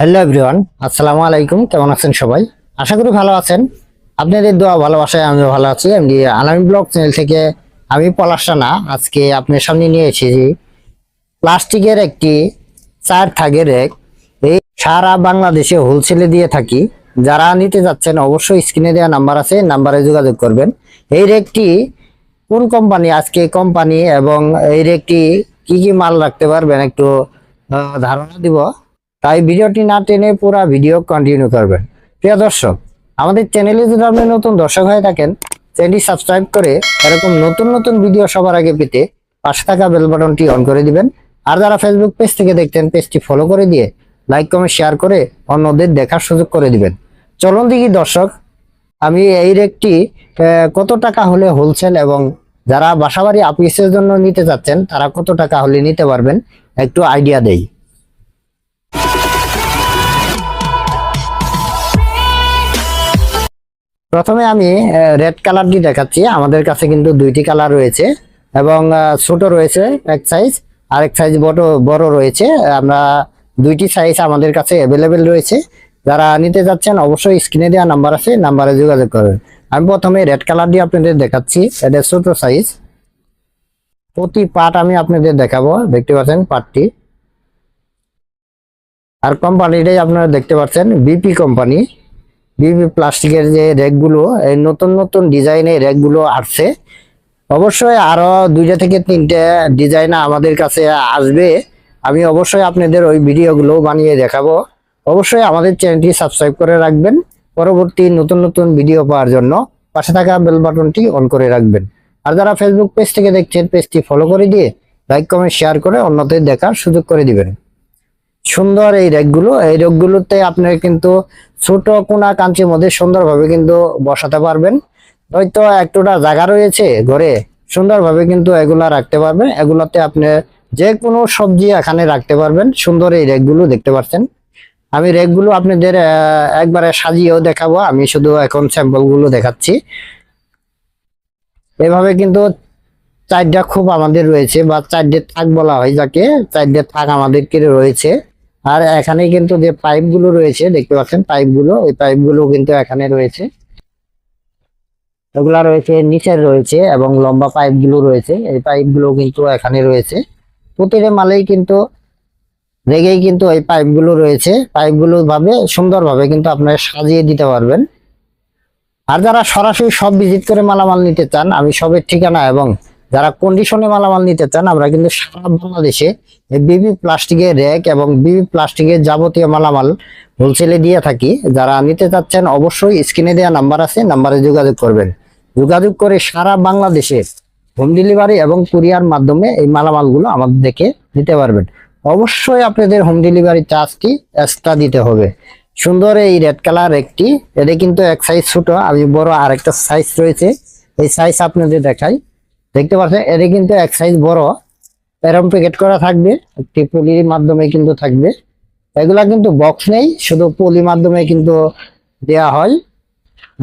Hello everyone, আসসালামু আলাইকুম, কেমন আছেন সবাই? আশা করি ভালো আছেন। আপনাদের দোয়া, ভালোবাসায় আমি ভালো আছি। আমি আলামী ব্লগ চ্যানেল থেকে আমি পলাশ রানা। আজকে আপনার সামনে নিয়ে এসেছি প্লাস্টিকের একটি চার থাকের রেক এই সারা বাংলাদেশে হোলসেলে দিয়ে থাকি। যারা নিতে যাচ্ছেন, অবশ্যই স্ক্রিনে দেওয়া নাম্বার আছে নাম্বারে যোগাযোগ করবেন। এই রেকটি কোন কোম্পানি আজকে কোম্পানি এবং এই রেকটি কি কি মাল রাখতে পারবেন একটু ধারণা দিব। তাই ভিডিওটি না টেনে পুরো ভিডিও কন্টিনিউ করবেন। প্রিয় দর্শক, আমাদের চ্যানেলে যদি আপনি নতুন দর্শক হয়ে থাকেন চ্যানেলটি সাবস্ক্রাইব করে এরকম নতুন নতুন ভিডিও সবার আগে পেতে পাশে থাকা বেল বাটনটি অন করে দিবেন। আর যারা ফেসবুক পেজ থেকে দেখতেন পেজটি ফলো করে দিয়ে লাইক কমেন্ট শেয়ার করে অন্যদের দেখার সুযোগ করে দিবেন। চলুন দেখি দর্শক, আমি এই রেকটি কত টাকা হলে হোলসেল এবং যারা বাসাবাড়ি অফিসের জন্য নিতে চাচ্ছেন তারা কত টাকা হলে নিতে পারবেন, একটু আইডিয়া দেই। প্রথমে আমি রেড কালারটি দেখাচ্ছি। আমাদের কাছে কিন্তু দুইটি কালার রয়েছে এবং ছোট রয়েছে এক সাইজ আর এক সাইজ বড় বড় রয়েছে। আমরা দুইটি সাইজ আমাদের কাছে অ্যাভেলেবেল রয়েছে। যারা নিতে যাচ্ছেন, অবশ্যই স্ক্রিনে দেওয়া নাম্বার আছে নাম্বারে যোগাযোগ করবেন আমি প্রথমে রেড কালারটি আপনাদের দেখাচ্ছি। এটা ছোট সাইজ প্রতি পার্ট আমি আপনাদের দেখাবো, দেখতে পাচ্ছেন পার্টটি আর কোম্পানিটাই আপনারা দেখতে পাচ্ছেন বিপি কোম্পানি বিপি প্লাস্টিকের যে র্যাকগুলো এই নতুন নতুন ডিজাইনের র্যাকগুলো আসছে। অবশ্যই আরও দুইটা থেকে তিনটে ডিজাইন আমাদের কাছে আসবে। আমি অবশ্যই আপনাদের ওই ভিডিওগুলো বানিয়ে দেখাবো। অবশ্যই আমাদের চ্যানেলটি সাবস্ক্রাইব করে রাখবেন। পরবর্তী নতুন নতুন ভিডিও পাওয়ার জন্য পাশে থাকা বেল বাটনটি অন করে রাখবেন। আর যারা ফেসবুক পেজ থেকে দেখছেন পেজটি ফলো করে দিয়ে লাইক কমেন্ট শেয়ার করে অন্যদের দেখার সুযোগ করে দিবেন। সুন্দর এই র্যাকগুলো এই র্যাকগুলোতে আপনার কিন্তু ছোট কোনা কাঞ্চির মধ্যে সুন্দরভাবে কিন্তু বসাতে পারবেন। হয়তো একটুটা জায়গা রয়েছে ঘরে, সুন্দরভাবে কিন্তু এগুলা রাখতে পারবেন। এগুলাতে আপনি যে কোনো সবজি এখানে রাখতে পারবেন। সুন্দর এই র্যাকগুলো দেখতে পাচ্ছেন। আমি র্যাকগুলো আপনাদের একবারে সাজিয়েও দেখাবো। আমি শুধু এখন স্যাম্পলগুলো দেখাচ্ছি। এভাবে কিন্তু চারটা খুব আমাদের রয়েছে, বা চারটে থাক বলা হয় যাকে। চারটে থাক আমাদেরকে রয়েছে। আর এখানে কিন্তু যে পাইপগুলো রয়েছে, দেখতে পাচ্ছেন পাইপগুলো, ওই পাইপগুলো কিন্তু এখানে রয়েছে। এগুলা রয়েছে, নিচের রয়েছে এবং লম্বা পাইপগুলো রয়েছে। এই পাইপগুলো কিন্তু এখানে রয়েছে। প্রতিটা মালেই কিন্তু রেগেই কিন্তু এই পাইপগুলো রয়েছে। পাইপগুলো ভাবে সুন্দরভাবে কিন্তু আপনারা সাজিয়ে দিতে পারবেন। আর যারা সরাসরি সব ভিজিট করে মালামাল নিতে চান, আমি সবের ঠিকানা এবং যারা কন্ডিশনে মালামাল নিতে চান, আমরা কিন্তু সারা বাংলাদেশে বিবি প্লাস্টিকের র্যাক এবং বিবি প্লাস্টিকের যাবতীয় মালামাল হোলসেলে দিয়ে থাকি। যারা নিতে চাচ্ছেন, অবশ্যই স্ক্রিনে দেওয়া নাম্বার আছে নাম্বারে যোগাযোগ করবেন। যোগাযোগ করে সারা বাংলাদেশে হোম ডেলিভারি এবং কুরিয়ার মাধ্যমে এই মালামালগুলো আমাদের দেখে নিতে পারবেন। অবশ্যই আপনাদের হোম ডেলিভারি চার্জটি এক্সট্রা দিতে হবে। সুন্দর এই রেড কালার একটি, এটা কিন্তু এক সাইজ ছোট, আমি বড় আরেকটা সাইজ রয়েছে। এই সাইজ আপনাদের দেখাই। দেখতে পাচ্ছেন এটা কিন্তু এক সাইজ বড়। প্যারম প্যাকেট করা থাকবে। একটি পলির মাধ্যমে কিন্তু থাকবে। এগুলা কিন্তু বক্স নেই। শুধু পলি মাধ্যমে কিন্তু দেয়া হয়।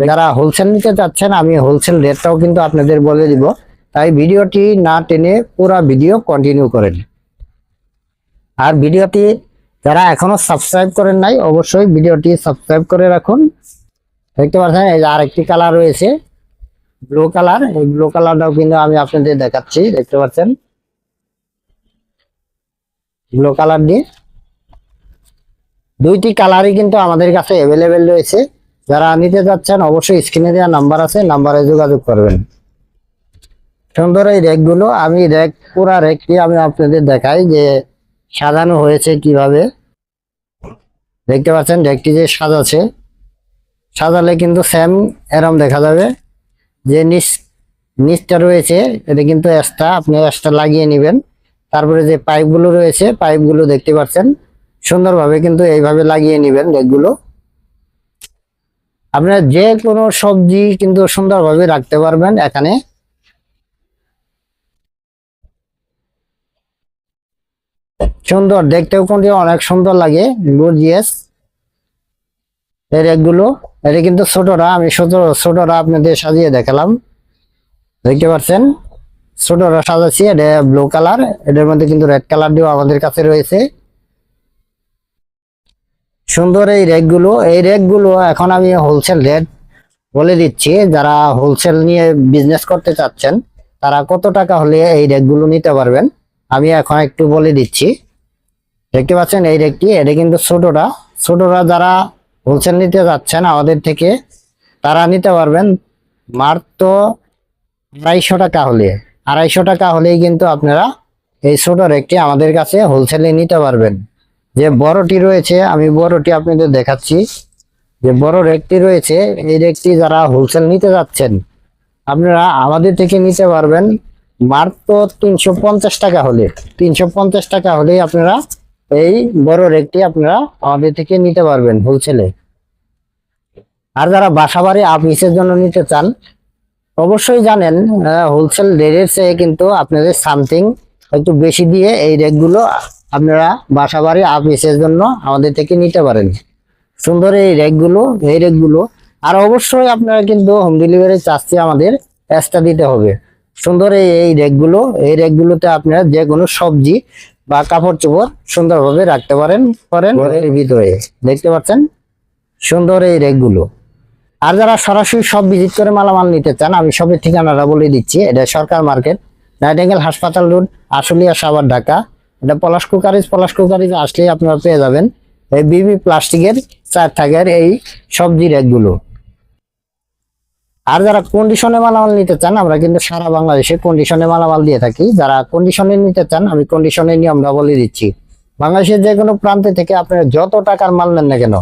যারা হোলসেল নিতে চাচ্ছেন, আমি হোলসেল রেটটাও কিন্তু আপনাদের বলে দিব। তাই ভিডিওটি না টেনে পুরো ভিডিও কন্টিনিউ করেন। আর ভিডিওটি যারা এখনও সাবস্ক্রাইব করেন নাই, অবশ্যই ভিডিওটি সাবস্ক্রাইব করে রাখুন। দেখতে পাচ্ছেন এই যে আরেকটি কালার রয়েছে। ব্লু কালার এই ব্লু কালারটাও কিন্তু আমি আপনাদের দেখাচ্ছি, দেখতে পাচ্ছেন? ব্লু কালার দিয়ে। দুইটি কালারই কিন্তু আমাদের কাছে অ্যাভেলেবেল রয়েছে। যারা নিতে যাচ্ছেন অবশ্যই স্ক্রিনে দেওয়া নাম্বার আছে নাম্বারে যোগাযোগ করবেন। সুন্দর এই র্যাকগুলো আমি র্যাক পুরা র্যাকটি আমি আপনাদের দেখাই যে সাজানো হয়েছে কীভাবে। দেখতে পাচ্ছেন র্যাকটি যে সাজাছে সাজালে কিন্তু সেম এরম দেখা যাবে। যে নিচ, নিচটা রয়েছে, এটা কিন্তু এক্সট্রা, আপনি এক্সট্রা লাগিয়ে নেবেন। তারপরে যে পাইপগুলো রয়েছে, পাইপগুলো দেখতে পাচ্ছেন। সুন্দরভাবে কিন্তু এইভাবে লাগিয়ে নেবেন র্যাকগুলো আপনার যে কোনো সবজি কিন্তু সুন্দরভাবে রাখতে পারবেন এখানে। সুন্দর, দেখতেও কিন্তু অনেক সুন্দর লাগে, গর্জিয়াস। এই র্যাকগুলো এটা কিন্তু ছোটরা, আমি ছোট, ছোটরা আপনাদের সাজিয়ে দেখালাম। দেখতে পাচ্ছেন? ছোটরা সাজাচ্ছি, এটা ব্লু কালার এটার মধ্যে কিন্তু রেড কালার দিয়েও আমাদের কাছে রয়েছে। সুন্দর এই রেকগুলো এই রেকগুলো এখন আমি হোলসেল রেট বলে দিচ্ছি, যারা হোলসেল নিয়ে বিজনেস করতে চাচ্ছেন, তারা কত টাকা হলে এই রেকগুলো নিতে পারবেন? আমি এখন একটু বলে দিচ্ছি। দেখতে পাচ্ছেন এই রেকটি, এটা কিন্তু ছোটটা ছোটরা যারা হোলসেল নিতে যাচ্ছেন আমাদের থেকে, তারা নিতে পারবেন মাত্র আড়াইশো টাকা হলে। আড়াইশো টাকা হলেই কিন্তু আপনারা এই ছোট রেকটি আমাদের কাছে হোলসেলে নিতে পারবেন। যে বড়টি রয়েছে, আমি বড়টি আপনাদের দেখাচ্ছি। যে বড় রেকটি রয়েছে, এই রেকটি যারা হোলসেল নিতে যাচ্ছেন, আপনারা আমাদের থেকে নিতে পারবেন মাত্র তিনশো পঞ্চাশ টাকা হলে। তিনশো পঞ্চাশ টাকা হলেই আপনারা এই বড় রেকটি আপনারা আমাদের থেকে নিতে পারবেন হোলসেলে আর যারা বাসা বাড়ি আপিসের জন্য নিতে চান, অবশ্যই জানেন হোলসেল রেটের চেয়ে কিন্তু আপনাদের সামথিং একটু বেশি দিয়ে এই রেকগুলো আপনারা বাসা বাড়ি আপিসের জন্য আমাদের থেকে নিতে পারেন। সুন্দর এই রেকগুলো এই রেকগুলো। আর অবশ্যই আপনারা কিন্তু হোম ডেলিভারি চার্জটি আমাদের এক্সট্রা দিতে হবে। সুন্দর এই রেকগুলো, এই রেকগুলোতে আপনারা যে কোনো সবজি বা কাপড় চোপড় সুন্দরভাবে রাখতে পারেন পারেন ঘরের ভিতরে। দেখতে পাচ্ছেন? সুন্দর এই রেকগুলো। আর যারা সরাসরি সব ভিজিট করে মালামাল নিতে চান, আমি সবের ঠিকানাটা বলে দিচ্ছি। এটা সরকার মার্কেট নাইটেঙ্গেল হাসপাতাল রোড, আশুলিয়া সাভার, ঢাকা। এটা পলাশ কুকারিজ পলাশ কুকারিজ আসলেই আপনারা পেয়ে যাবেন। এই বিবি প্লাস্টিকের, চার থাকের এই সবজি র্যাকগুলো আর যারা কন্ডিশনে মালামাল নিতে চান, আমরা কিন্তু সারা বাংলাদেশে কন্ডিশনে মালামাল দিয়ে থাকি। যারা কন্ডিশনে নিতে চান, আমি কন্ডিশনের নিয়মটা বলে দিচ্ছি। বাংলাদেশের যে কোনো প্রান্তে থেকে আপনারা যত টাকার মাল নেন না কেন,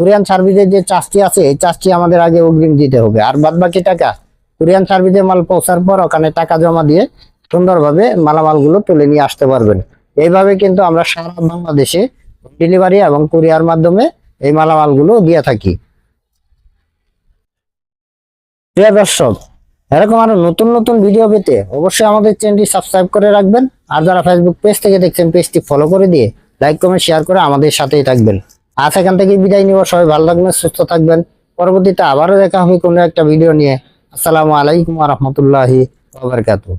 কোরিয়ান সার্ভিসের যে চার্জটি আছে, এই চার্জটি আমাদের আগে অগ্রিম দিতে হবে। আর বাদ বাকি টাকা, কোরিয়ান সার্ভিসে মাল পৌঁছার পর ওখানে টাকা জমা দিয়ে সুন্দরভাবে মালামালগুলো তুলে নিয়ে আসতে পারবেন। এইভাবে কিন্তু আমরা সারা বাংলাদেশে ডেলিভারি এবং কুরিয়ার মাধ্যমে এই মালামালগুলো দিয়ে থাকি। প্রিয় দর্শক, এরকম আরও নতুন নতুন ভিডিও পেতে অবশ্যই আমাদের চ্যানেলটি সাবস্ক্রাইব করে রাখবেন। আর যারা ফেসবুক পেজ থেকে দেখছেন পেজটি ফলো করে দিয়ে লাইক কমেন্ট শেয়ার করে আমাদের সাথেই থাকবেন। আজ এখান থেকে বিদায় নিব। সবাই ভালো থাকবেন, সুস্থ থাকবেন। পরবর্তীতে আবারও দেখা হবে কোনো একটা ভিডিও নিয়ে। আসসালামু আলাইকুম রহমতুল্লাহি ওবরকাতুহ